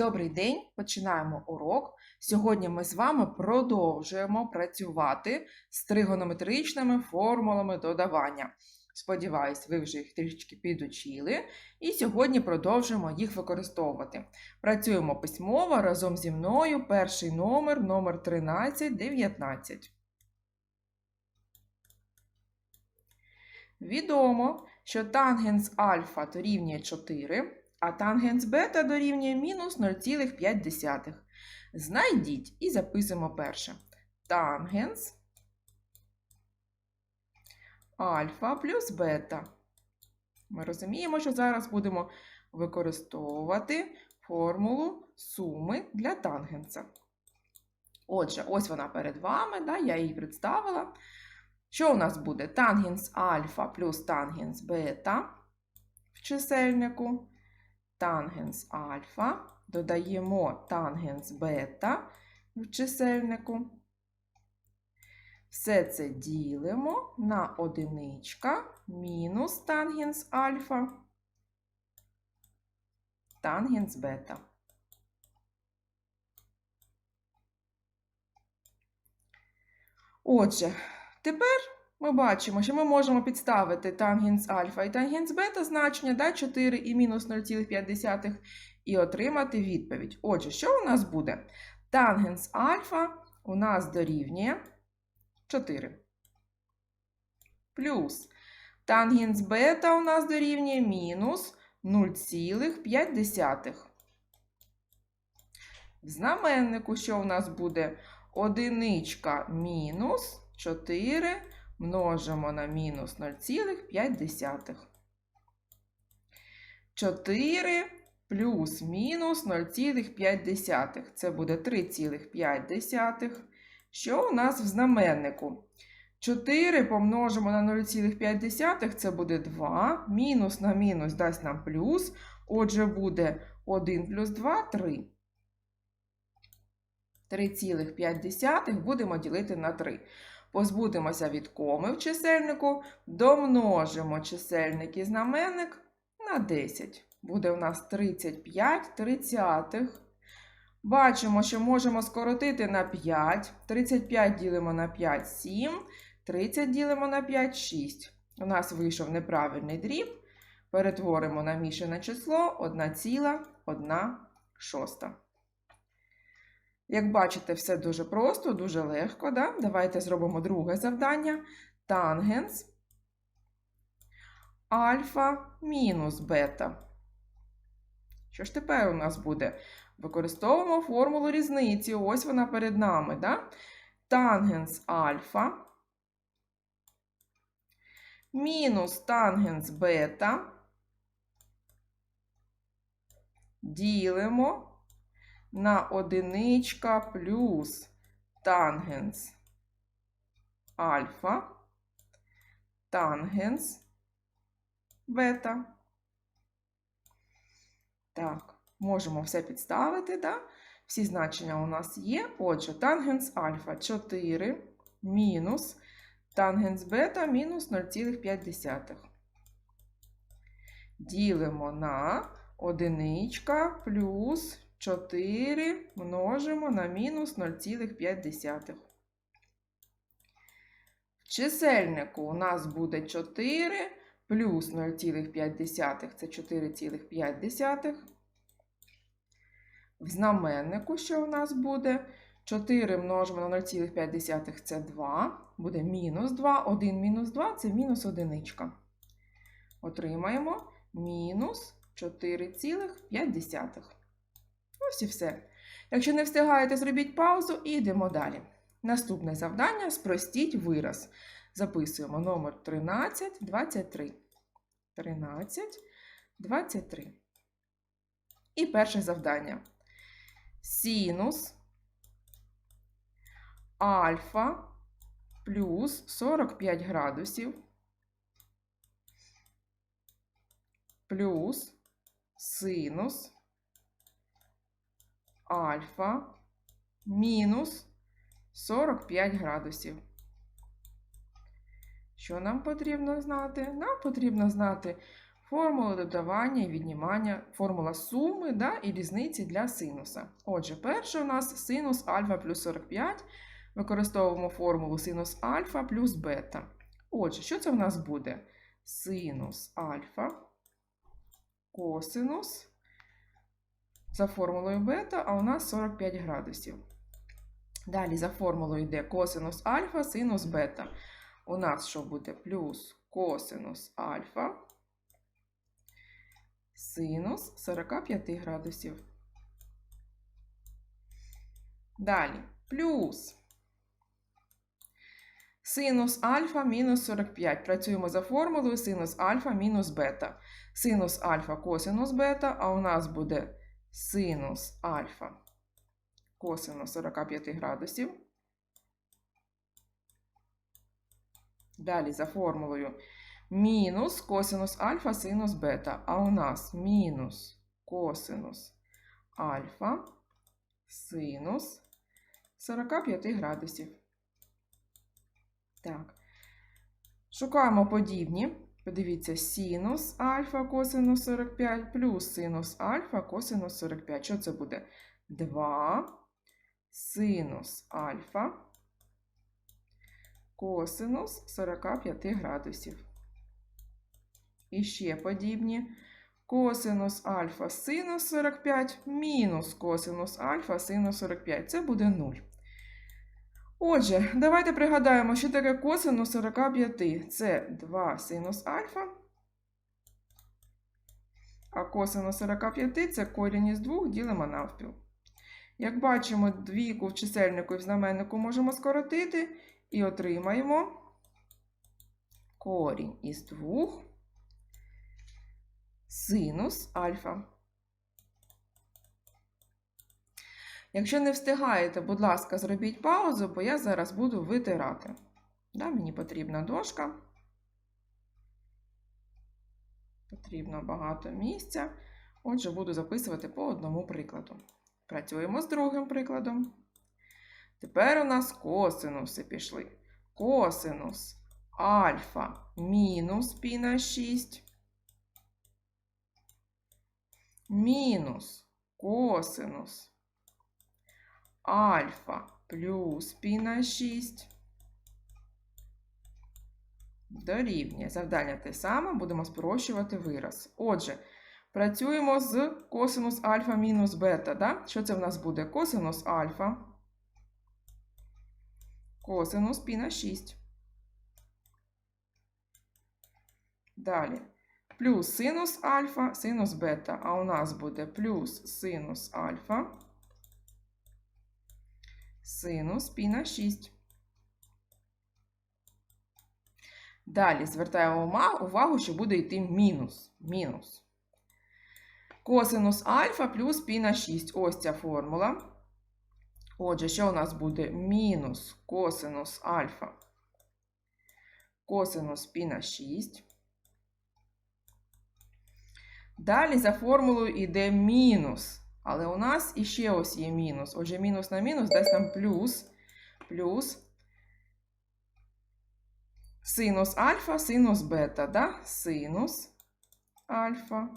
Добрий день! Починаємо урок. Сьогодні ми з вами продовжуємо працювати з тригонометричними формулами додавання. Сподіваюсь, ви вже їх трішечки підучили, і сьогодні продовжуємо їх використовувати. Працюємо письмово разом зі мною. Перший номер, номер 1319. Відомо, що тангенс альфа дорівнює 4 а тангенс бета дорівнює мінус 0,5. Знайдіть і записуємо перше. Тангенс альфа плюс бета. Ми розуміємо, що зараз будемо використовувати формулу суми для тангенса. Отже, ось вона перед вами, да, я її представила. Що у нас буде? Тангенс альфа плюс тангенс бета в чисельнику тангенс альфа, додаємо тангенс бета в чисельнику. Все це ділимо на одиничка мінус тангенс альфа, тангенс бета. Отже, тепер ми бачимо, що ми можемо підставити тангенс альфа і тангенс бета значення да, 4 і мінус 0,5 і отримати відповідь. Отже, що у нас буде? Тангенс альфа у нас дорівнює 4. Плюс тангенс бета у нас дорівнює мінус 0,5. В знаменнику, що у нас буде одиничка мінус 4 множимо на мінус 0,5. 4 плюс мінус 0,5. Це буде 3,5. Що у нас в знаменнику? 4 помножимо на 0,5, це буде 2. Мінус на мінус дасть нам плюс. Отже, буде 1 плюс 2 3. 3,5 будемо ділити на 3. Позбудемося від коми в чисельнику, домножимо чисельник і знаменник на 10. Буде у нас 35 тридцятих. Бачимо, що можемо скоротити на 5. 35 ділимо на 5 7. 30 ділимо на 5 6. У нас вийшов неправильний дріб. Перетворимо на мішане число 1,1 шоста. Як бачите, все дуже просто, дуже легко. Да? Давайте зробимо друге завдання. Тангенс альфа мінус бета. Що ж тепер у нас буде? Використовуємо формулу різниці. Ось вона перед нами. Да? Тангенс альфа мінус тангенс бета. Ділимо на одиничка плюс тангенс альфа, тангенс бета. Так, можемо все підставити, да? Всі значення у нас є. Отже, тангенс альфа 4 мінус тангенс бета мінус 0,5. Ділимо на одиничка плюс 4 множимо на мінус 0,5. В чисельнику у нас буде 4 плюс 0,5 це 4,5. В знаменнику, що у нас буде? 4 множимо на 0,5 це 2, буде мінус 2, 1 мінус 2 це мінус 1. Отримаємо мінус 4,5. Ось і все. Якщо не встигаєте, зробіть паузу і йдемо далі. Наступне завдання спростіть вираз. Записуємо номер 1323. 1323. І перше завдання. Синус альфа плюс 45 градусів плюс синус альфа мінус 45 градусів. Що нам потрібно знати? Нам потрібно знати формула додавання і віднімання, формула суми да, і різниці для синуса. Отже, перше у нас синус альфа плюс 45. Використовуємо формулу синус альфа плюс бета. Отже, що це в нас буде? Синус альфа, косинус за формулою бета, а у нас 45 градусів. Далі за формулою йде косинус альфа, синус бета. У нас що буде? Плюс косинус альфа, синус 45 градусів. Далі плюс синус альфа мінус 45. Працюємо за формулою синус альфа мінус бета. Синус альфа косинус бета, а у нас буде синус альфа косинус 45 градусів. Далі за формулою мінус косинус альфа синус бета. А у нас мінус косинус альфа синус 45 градусів. Так. Шукаємо подібні. Подивіться, синус альфа косинус 45 плюс синус альфа косинус 45. Що це буде? 2 синус альфа косинус 45 градусів. І ще подібні. Косинус альфа синус 45 мінус косинус альфа синус 45. Це буде 0. Отже, давайте пригадаємо, що таке косинус 45. Це 2 синус альфа. А косинус 45 це корінь із 2 ділимо навпіл. Як бачимо, двійку в чисельнику і в знаменнику можемо скоротити і отримаємо корінь із 2 синус альфа. Якщо не встигаєте, будь ласка, зробіть паузу, бо я зараз буду витирати. Да, мені потрібна дошка. Потрібно багато місця. Отже, буду записувати по одному прикладу. Працюємо з другим прикладом. Тепер у нас косинуси пішли. Косинус альфа мінус пі на 6. Мінус косинус альфа плюс пі на 6. Дорівнює. Завдання те саме, будемо спрощувати вираз. Отже, працюємо з косинус альфа мінус бета. Да? Що це в нас буде? Косинус альфа. Косинус пі на 6. Далі. Плюс синус альфа, синус бета. А у нас буде плюс синус альфа синус пі на 6. Далі звертаємо увагу, що буде йти мінус. Мінус. Косинус альфа плюс пі на 6. Ось ця формула. Отже, що у нас буде? Мінус косинус альфа. Косинус пі на 6. Далі за формулою йде мінус. Але у нас іще ось є мінус. Отже, мінус на мінус дасть нам плюс, плюс синус альфа, синус бета, да? Синус альфа,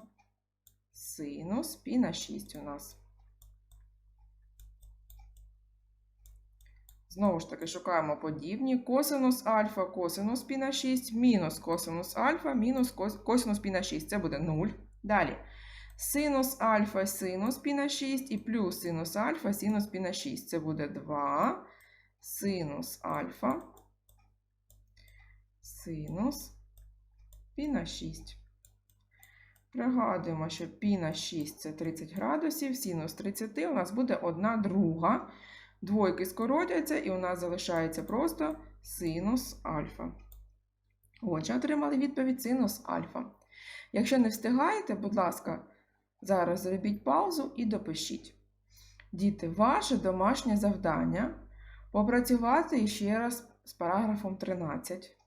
синус пі на 6 у нас. Знову ж таки, шукаємо подібні. Косинус альфа, косинус пі на 6, мінус косинус альфа, мінус косинус пі на 6. Це буде 0. Далі. Синус альфа синус пі на 6 і плюс синус альфа синус пі на 6. Це буде 2 синус альфа, синус пі на 6. Пригадуємо, що пі на 6 це 30 градусів, синус 30 у нас буде 1 друга. Двойки скоротяться, і у нас залишається просто синус альфа. Отже, отримали відповідь синус альфа. Якщо не встигаєте, будь ласка, Зараз зробіть паузу і допишіть. Діти, ваше домашнє завдання попрацювати ще раз з параграфом 13.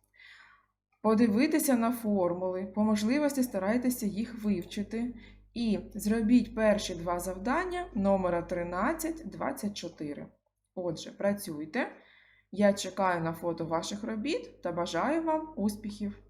Подивитися на формули, по можливості старайтеся їх вивчити. І зробіть перші два завдання номера 13, 24. Отже, працюйте. Я чекаю на фото ваших робіт та бажаю вам успіхів!